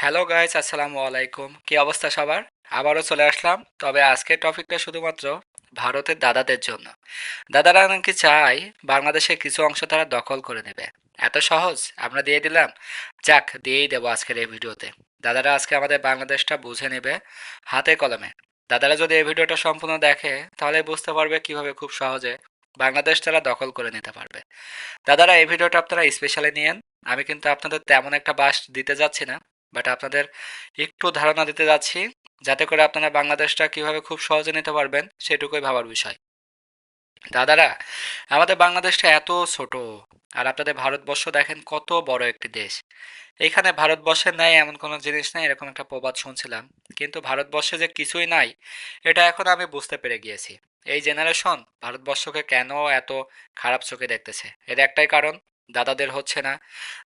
Hello guys আসসালামু আলাইকুম। কি অবস্থা সবার? আবারও চলে আসলাম। তবে আজকের টপিকটা শুধুমাত্র ভারতের দাদাদের জন্য। দাদারা নাকি চায় বাংলাদেশের কিছু অংশ তারা দখল করে নেবে। এত সহজ? আমরা দিয়ে দিলাম। যাক, দিয়েই দেবো আজকের এই ভিডিওতে। দাদারা আজকে আমাদের বাংলাদেশটা বুঝে নেবে হাতে কলমে। দাদারা যদি এই ভিডিওটা সম্পূর্ণ দেখে, তাহলে বুঝতে পারবে কীভাবে খুব সহজে বাংলাদেশ তারা দখল করে নিতে পারবে। দাদারা, এই ভিডিওটা আপনারা স্পেশালি নিয়েন। আমি কিন্তু আপনাদের তেমন একটা বাস দিতে যাচ্ছি না। বাট আপনাদের একটু ধারণা দিতে যাচ্ছি, যাতে করে আপনারা বাংলাদেশটা কীভাবে খুব সহজে নিতে পারবেন সেটুকুই ভাবার বিষয়। দাদারা, আমাদের বাংলাদেশটা এত ছোট আর আপনাদের ভারতবর্ষ দেখেন কত বড় একটি দেশ। এখানে ভারতবর্ষের নাই এমন কোনো জিনিস নাই, এরকম একটা প্রবাদ শুনছিলাম। কিন্তু ভারতবর্ষে যে কিছুই নাই, এটা এখন আমি বুঝতে পেরে গিয়েছি। এই জেনারেশন ভারতবর্ষকে কেন এত খারাপ চোখে দেখতেছে? এর একটাই কারণ দাদাদের হচ্ছে না।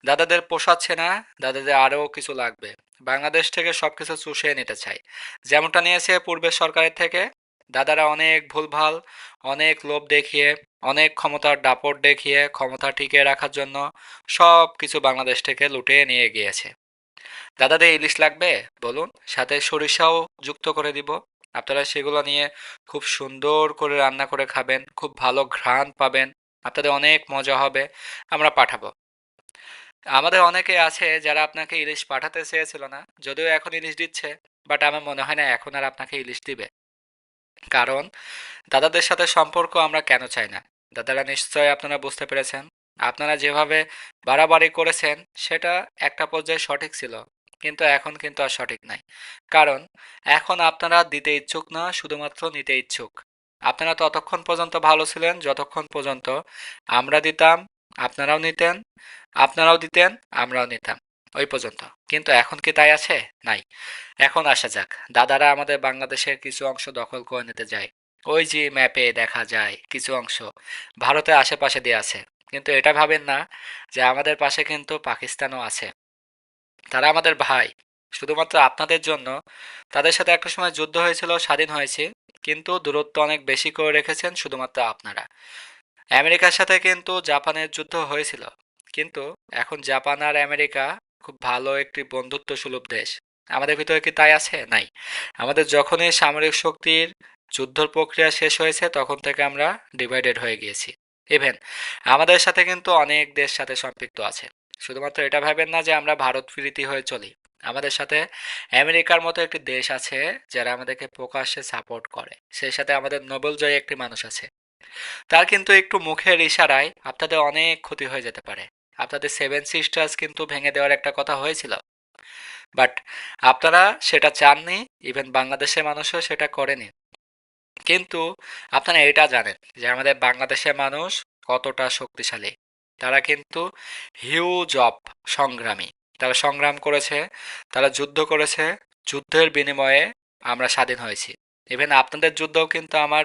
দাদাদের পোষাচ্ছে না, দাদাদের আরও কিছু লাগবে। বাংলাদেশ থেকে সব কিছু চুষিয়ে নিতে চায় যেমনটা নিয়েছে পূর্বের সরকারের থেকে, দাদারা অনেক ভুলভাল, অনেক লোভ দেখিয়ে, অনেক ক্ষমতার দাপট দেখিয়ে, ক্ষমতা টিকিয়ে রাখার জন্য সব কিছু বাংলাদেশ থেকে লুটিয়ে নিয়ে গিয়েছে। দাদাদের ইলিশ লাগবে? বলুন, সাথে সরিষাও যুক্ত করে দিব। আপনারা সেগুলো নিয়ে খুব সুন্দর করে রান্না করে খাবেন, খুব ভালো ঘ্রাণ পাবেন। আপনাদের অনেক মজা হবে, আমরা পাঠাবো। আমাদের অনেকে আছে যারা আপনাকে ইলিশ পাঠাতে চেয়েছিল না, যদিও এখন ইলিশ দিচ্ছে, বাট আমার মনে হয় না এখন আর আপনাকে ইলিশ দিবে। কারণ, দাদাদের সাথে সম্পর্ক আমরা কেন চাই না? দাদারা নিশ্চয় আপনারা বুঝতে পেরেছেন। আপনারা যেভাবে বাড়াবাড়ি করেছেন, সেটা একটা পর্যায়ে সঠিক ছিল, কিন্তু এখন কিন্তু আর সঠিক নাই। কারণ, এখন আপনারা দিতে ইচ্ছুক না, শুধুমাত্র নিতে ইচ্ছুক। আপনারা ততক্ষণ পর্যন্ত ভালো ছিলেন, যতক্ষণ পর্যন্ত আমরা দিতাম, আপনারাও নিতেন, আপনারাও দিতেন, আমরাও নিতাম। ওই পর্যন্ত। কিন্তু এখন কি তাই আছে? নাই। এখন আসা যাক। দাদারা আমাদের বাংলাদেশের কিছু অংশ দখল করে নিতে যায়। ওই যে ম্যাপে দেখা যায় কিছু অংশ ভারতের আশেপাশে দিয়ে আছে। কিন্তু এটা ভাবেন না যে আমাদের পাশে কিন্তু পাকিস্তানও আছে। তারা আমাদের ভাই। শুধুমাত্র আপনাদের জন্য। তাদের সাথে একটা সময় যুদ্ধ হয়েছিল, স্বাধীন হয়েছে। কিন্তু দূরত্ব অনেক বেশি করে রেখেছেন শুধুমাত্র আপনারা। আমেরিকার সাথে কিন্তু জাপানের যুদ্ধ হয়েছিল। কিন্তু এখন জাপান আর আমেরিকা খুব ভালো একটি বন্ধুত্ব সুলভ দেশ। আমাদের ভিতরে কি তাই আছে? নাই। আমাদের যখনই সামরিক শক্তির যুদ্ধর প্রক্রিয়া শেষ হয়েছে, তখন থেকে আমরা ডিভাইডেড হয়ে গিয়েছি। ইভেন আমাদের সাথে কিন্তু অনেক দেশ সাথে সম্পৃক্ত আছে। শুধুমাত্র এটা ভাবেন না যে আমরা ভারত প্রীতি হয়ে চলি। আমাদের সাথে আমেরিকার মতো একটি দেশ আছে যারা আমাদেরকে প্রকাশ্যে সাপোর্ট করে। সেই সাথে আমাদের নোবেল জয়ী একটি মানুষ আছে। তার কিন্তু একটু মুখের ইশারায় আপনাদের অনেক ক্ষতি হয়ে যেতে পারে। আপনাদের সেভেন সিস্টার্স কিন্তু ভেঙে দেওয়ার একটা কথা হয়েছিল। বাট আপনারা সেটা চাননি ইভেন বাংলাদেশের মানুষও সেটা করেনি। কিন্তু আপনারা এটা জানেন যে আমাদের বাংলাদেশের মানুষ কতটা শক্তিশালী। তারা কিন্তু হিউজ অফ সংগ্রামী। তারা সংগ্রাম করেছে, তারা যুদ্ধ করেছে, যুদ্ধের বিনিময়ে আমরা স্বাধীন হয়েছি। ইভেন আপনাদের যুদ্ধও কিন্তু আমার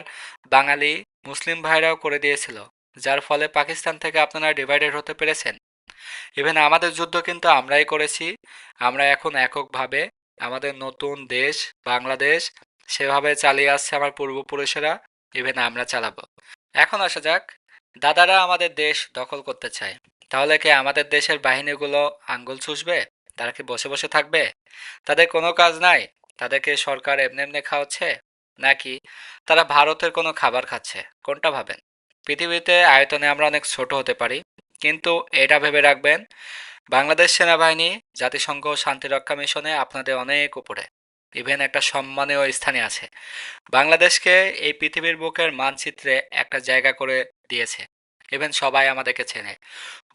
বাঙালি মুসলিম ভাইরাও করে দিয়েছিল, যার ফলে পাকিস্তান থেকে আপনারা ডিভাইডেড হতে পেরেছেন। ইভেন আমাদের যুদ্ধ কিন্তু আমরাই করেছি, আমরা এখন এককভাবে আমাদের নতুন দেশ, বাংলাদেশ, সেভাবে চালিয়ে আসছে আমার পূর্বপুরুষেরা ইভেন আমরা চালাবো। এখন আসা যাক, দাদারা আমাদের দেশ দখল করতে চায়। তাহলে কি আমাদের দেশের বাহিনীগুলো আঙ্গুল চুষবে? তারা কি বসে বসে থাকবে? তাদের কোনো কাজ নাই। তাদেরকে সরকার এমনি এমনি খাওয়াচ্ছে? নাকি তারা ভারতের কোনো খাবার খাচ্ছে? কোনটা ভাবেন? পৃথিবীতে আয়তনে আমরা অনেক ছোট হতে পারি, কিন্তু এটা ভেবে রাখবেন, বাংলাদেশ সেনাবাহিনী, জাতিসংঘ শান্তিরক্ষা মিশনে আপনাদের অনেক উপরে। ইভেন একটা সম্মানীয় স্থানে আছে। বাংলাদেশকে এই পৃথিবীর বুকের মানচিত্রে একটা জায়গা করে দিয়েছে। ইভেন সবাই আমাদেরকে চেনে।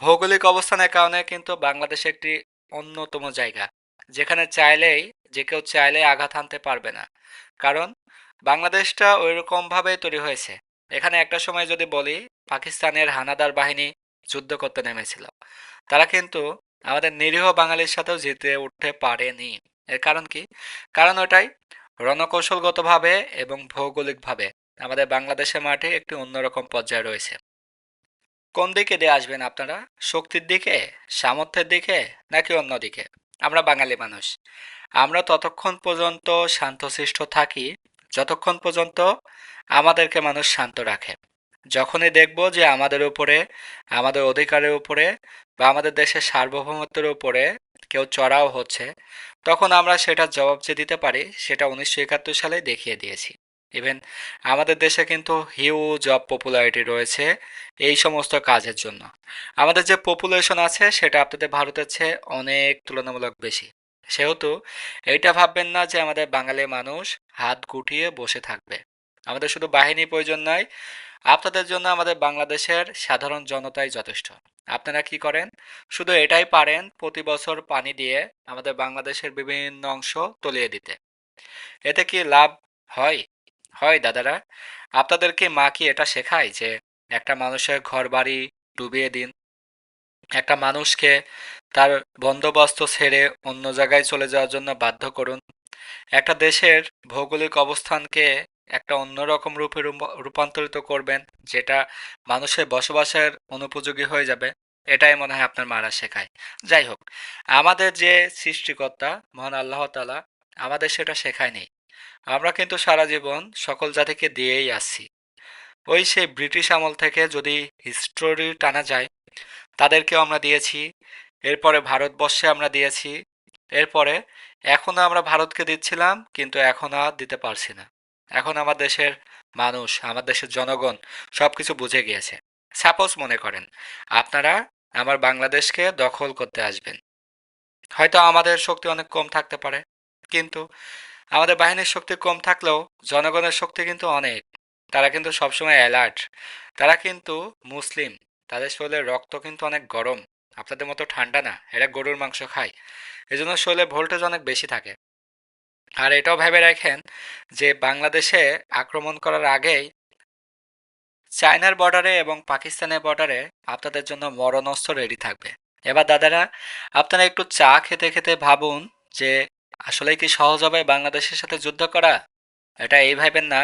ভৌগোলিক অবস্থানের কারণে কিন্তু বাংলাদেশ একটি অন্যতম জায়গা, যেখানে চাইলেই, যে কেউ চাইলে আঘাত হানতে পারবে না। কারণ, বাংলাদেশটা ওই রকমভাবেই তৈরি হয়েছে। এখানে একটা সময় যদি বলি, পাকিস্তানের হানাদার বাহিনী যুদ্ধ করতে নেমেছিল। তারা কিন্তু আমাদের নিরীহ বাঙালির সাথেও জিতে উঠতে পারেনি। এর কারণ কি? কারণ ওটাই রণকৌশলগতভাবে এবং ভৌগোলিকভাবে আমাদের বাংলাদেশের মাঠে একটি অন্যরকম পর্যায়ে রয়েছে। কোন দিকে দিয়ে আসবেন আপনারা? শক্তির দিকে, সামর্থ্যের দিকে, নাকি অন্য দিকে? আমরা বাঙালি মানুষ। আমরা ততক্ষণ পর্যন্ত শান্তশিষ্ট থাকি, যতক্ষণ পর্যন্ত আমাদেরকে মানুষ শান্ত রাখে। যখনই দেখব যে আমাদের উপরে, আমাদের অধিকারের উপরে বা আমাদের দেশের সার্বভৌমত্বের উপরে কেউ চড়াও হচ্ছে, তখন আমরা সেটার জবাব যে দিতে পারি, সেটা উনিশশো একাত্তর সালে দেখিয়ে দিয়েছি। ইভেন আমাদের দেশে কিন্তু হিউজ অফ পপুলারিটি রয়েছে এই সমস্ত কাজের জন্য। আমাদের যে পপুলেশন আছে সেটা আপনাদের ভারতের চেয়ে অনেক তুলনামূলক বেশি। সেহেতু এইটা ভাববেন না যে আমাদের বাঙালি মানুষ হাত গুটিয়ে বসে থাকবে। আমাদের শুধু বাহিনী প্রয়োজন নয়, আপনাদের জন্য আমাদের বাংলাদেশের সাধারণ জনতাই যথেষ্ট। আপনারা কি করেন? শুধু এটাই পারেন প্রতি বছর পানি দিয়ে আমাদের বাংলাদেশের বিভিন্ন অংশ তলিয়ে দিতে। এতে কি লাভ হয়? হয় দাদারা? আপনাদেরকে মা কি এটা শেখায় যে একটা মানুষের ঘর বাড়ি ডুবিয়ে দিন? একটা মানুষকে তার বন্দোবস্ত ছেড়ে অন্য জায়গায় চলে যাওয়ার জন্য বাধ্য করুন। একটা দেশের ভৌগোলিক অবস্থানকে একটা অন্যরকম রূপে রূপ- রূপান্তরিত করবেন, যেটা মানুষের বসবাসের অনুপযোগী হয়ে যাবে। এটাই মনে হয় আপনার মারা শেখায়। যাই হোক, আমাদের যে সৃষ্টিকর্তা, মহান আল্লাহ তাআলা আমাদের সেটা শেখায়নি। আমরা কিন্তু সারা জীবন সকল জাতিকে দিয়েই আসছি ওই সেই ব্রিটিশ আমল থেকে যদি হিস্টোরি টানা যায়, তাদেরকেও আমরা দিয়েছি। এরপরে ভারতবর্ষে আমরা দিয়েছি। এরপরে এখনও আমরা ভারতকে দিচ্ছিলাম, কিন্তু এখন আর দিতে পারছি না। এখন আমার দেশের মানুষ, আমার দেশের জনগণ সবকিছু বুঝে গিয়েছে। সাপোজ মনে করেন, আপনারা আমার বাংলাদেশকে দখল করতে আসবেন। হয়তো আমাদের শক্তি অনেক কম থাকতে পারে, কিন্তু আমাদের বাহিনীর শক্তি কম থাকলেও জনগণের শক্তি কিন্তু অনেক। তারা কিন্তু সবসময় অ্যালার্ট তারা কিন্তু মুসলিম। তাদের শরীরের রক্ত কিন্তু অনেক গরম। আপনাদের মতো ঠান্ডা না, এরা গরুর মাংস খায়। এজন্য শরীরে ভোল্টেজ অনেক বেশি থাকে। আর এটাও ভেবে রাখেন যে বাংলাদেশে আক্রমণ করার আগেই চায়নার বর্ডারে এবং পাকিস্তানের বর্ডারে আপনাদের জন্য মরণাস্ত্র রেডি থাকবে। এবার দাদারা, আপনারা একটু চা খেতে খেতে ভাবুন যে আসলে কি সহজ হবে বাংলাদেশের সাথে যুদ্ধ করা? এটা এই ভাবেন না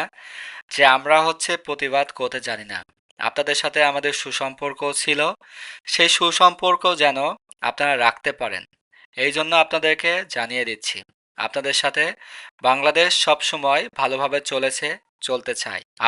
যে আমরা হচ্ছে প্রতিবাদ করতে জানি না। আপনাদের সাথে আমাদের সুসম্পর্ক ছিল। সেই সুসম্পর্ক যেন আপনারা রাখতে পারেন। এই জন্য আপনাদেরকে জানিয়ে দিচ্ছি, আপনাদের সাথে বাংলাদেশ সবসময় ভালোভাবে চলেছে, চলতে চায়।